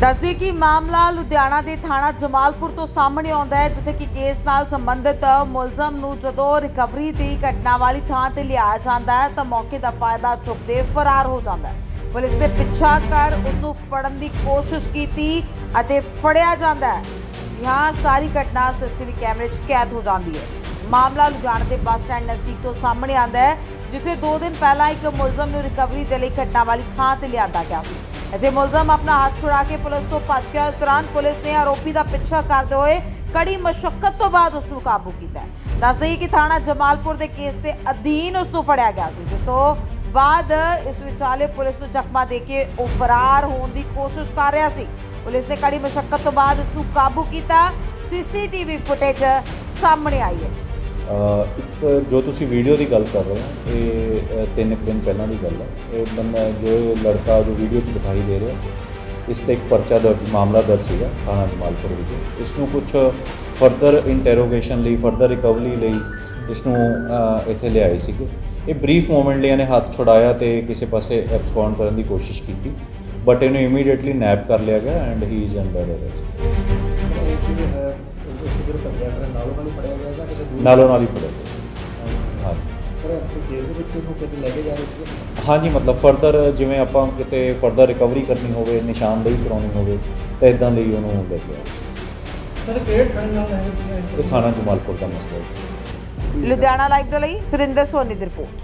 ਦੱਸਦੇ ਕਿ ਮਾਮਲਾ ਲੁਧਿਆਣਾ ਦੇ ਥਾਣਾ ਜਮਾਲਪੁਰ ਤੋਂ ਸਾਹਮਣੇ ਆਉਂਦਾ ਹੈ, ਜਿੱਥੇ ਕਿ ਕੇਸ ਨਾਲ ਸੰਬੰਧਿਤ ਮੁਲਜ਼ਮ ਨੂੰ ਜਦੋਂ ਰਿਕਵਰੀ ਦੀ ਘਟਨਾ ਵਾਲੀ ਥਾਂ ਤੇ ਲਿਆਇਆ ਜਾਂਦਾ ਹੈ, ਤਾਂ ਮੌਕੇ ਦਾ ਫਾਇਦਾ ਚੁੱਕਦੇ ਫਰਾਰ ਹੋ ਜਾਂਦਾ ਹੈ। ਪੁਲਿਸ ਨੇ ਪਿੱਛਾ ਕਰ ਉਸ ਨੂੰ ਫੜਨ ਦੀ ਕੋਸ਼ਿਸ਼ ਕੀਤੀ ਅਤੇ ਫੜਿਆ ਜਾਂਦਾ ਹੈ। ਜੀ ਹਾਂ, ਸਾਰੀ ਘਟਨਾ ਸੀਸੀਟੀਵੀ ਕੈਮਰੇ 'ਚ ਕੈਦ ਹੋ ਜਾਂਦੀ ਹੈ। ਮਾਮਲਾ ਲੁਧਿਆਣਾ ਦੇ ਬੱਸ ਸਟੈਂਡ ਨਜ਼ਦੀਕ ਤੋਂ ਸਾਹਮਣੇ ਆਉਂਦਾ ਹੈ, ਜਿੱਥੇ 2 ਦਿਨ ਪਹਿਲਾਂ ਇੱਕ ਮੁਲਜ਼ਮ ਨੂੰ ਰਿਕਵਰੀ ਦੇ ਲਈ ਘਟਨਾ ਵਾਲੀ ਥਾਂ ਤੇ ਲਿਆਂਦਾ ਗਿਆ ਸੀ। ਅਤੇ ਮੁਲਜ਼ਮ ਆਪਣਾ ਹੱਥ ਛੁਡਾ ਕੇ ਪੁਲਿਸ ਤੋਂ ਭੱਜ ਗਿਆ। ਇਸ ਦੌਰਾਨ ਪੁਲਿਸ ਨੇ ਆਰੋਪੀ ਦਾ ਪਿੱਛਾ ਕਰਦੇ ਹੋਏ ਕੜੀ ਮਸ਼ੱਕਤ ਤੋਂ ਬਾਅਦ ਉਸ ਨੂੰ ਕਾਬੂ ਕੀਤਾ ਦੱਸ ਦਈਏ ਕਿ ਥਾਣਾ ਜਮਾਲਪੁਰ ਦੇ ਕੇਸ ਦੇ ਅਧੀਨ ਉਸ ਨੂੰ ਫੜਿਆ ਗਿਆ ਸੀ, ਜਿਸ ਤੋਂ ਬਾਅਦ ਇਸ ਵਿਚਾਲੇ ਪੁਲਿਸ ਨੂੰ ਚਕਮਾ ਦੇ ਕੇ ਉਹ ਫਰਾਰ ਹੋਣ ਦੀ ਕੋਸ਼ਿਸ਼ ਕਰ ਰਿਹਾ ਸੀ। ਪੁਲਿਸ ਨੇ ਕੜੀ ਮਸ਼ੱਕਤ ਤੋਂ ਬਾਅਦ ਉਸ ਨੂੰ ਕਾਬੂ ਕੀਤਾ। ਸੀਸੀਟੀਵੀ ਫੁਟੇਜ ਸਾਹਮਣੇ ਆਈ ਹੈ। ਇੱਕ ਜੋ ਤੁਸੀਂ ਵੀਡੀਓ ਦੀ ਗੱਲ ਕਰ ਰਹੇ ਹੋ, ਇਹ ਤਿੰਨ ਕੁ ਦਿਨ ਪਹਿਲਾਂ ਦੀ ਗੱਲ ਹੈ। ਇਹ ਬੰਦਾ, ਜੋ ਇਹ ਲੜਕਾ ਜੋ ਵੀਡੀਓ 'ਚ ਦਿਖਾਈ ਦੇ ਰਿਹਾ, ਇਸ ਤੇ ਇੱਕ ਪਰਚਾ ਦਰਜ, ਮਾਮਲਾ ਦਰਜ ਸੀਗਾ ਥਾਣਾ ਜਮਾਲਪੁਰ ਵਿਖੇ। ਇਸ ਨੂੰ ਕੁਝ ਫਰਦਰ ਇੰਟਰੋਗੇਸ਼ਨ ਲਈ ਫਰਦਰ ਰਿਕਵਰੀ ਲਈ ਇਸ ਨੂੰ ਇੱਥੇ ਲਿਆਏ ਸੀਗੇ। ਇਹ ਬਰੀਫ ਮੂਮੈਂਟ ਲਈ ਇਹਨੇ ਹੱਥ ਛੁਡਾਇਆ ਤੇ ਕਿਸੇ ਪਾਸੇ ਐਬਸਕੌਂਡ ਕਰਨ ਦੀ ਕੋਸ਼ਿਸ਼ ਕੀਤੀ ਬਟ ਇਹਨੂੰ ਇਮੀਡੀਏਟਲੀ ਨੈਪ ਕਰ ਲਿਆ ਗਿਆ and he is under arrest ਨਾਲੋਂ ਨਾਲ ਹੀ ਫੜਿਆ ਗਿਆ। ਹਾਂਜੀ। ਪਰ ਆਪਣੇ ਕੇਸ ਦੇ ਵਿੱਚ ਉਹਨੂੰ ਕਿਤੇ ਲੈ ਕੇ ਜਾ ਰਹੇ ਸੀ? ਹਾਂਜੀ ਮਤਲਬ ਫਰਦਰ ਜਿਵੇਂ ਆਪਾਂ ਕਿਤੇ ਫਰਦਰ ਰਿਕਵਰੀ ਕਰਨੀ ਹੋਵੇ ਨਿਸ਼ਾਨਦੇਹੀ ਕਰਾਉਣੀ ਹੋਵੇ ਤਾਂ ਇਦਾਂ ਲਈ ਉਹਨੂੰ ਲੈ ਕੇ ਆਓ ਸਰ ਕਿਹੜੇ ਠੰਡ ਨਾਲ ਹੈ ਇਹ ਥਾਣਾ ਜਮਾਲਪੁਰ ਦਾ ਮਸਲਾ ਹੈ। ਲੁਧਿਆਣਾ ਲਾਈਵ ਦੇ ਲਈ ਸੁਰਿੰਦਰ ਸੋਨੀ ਦੀ ਰਿਪੋਰਟ।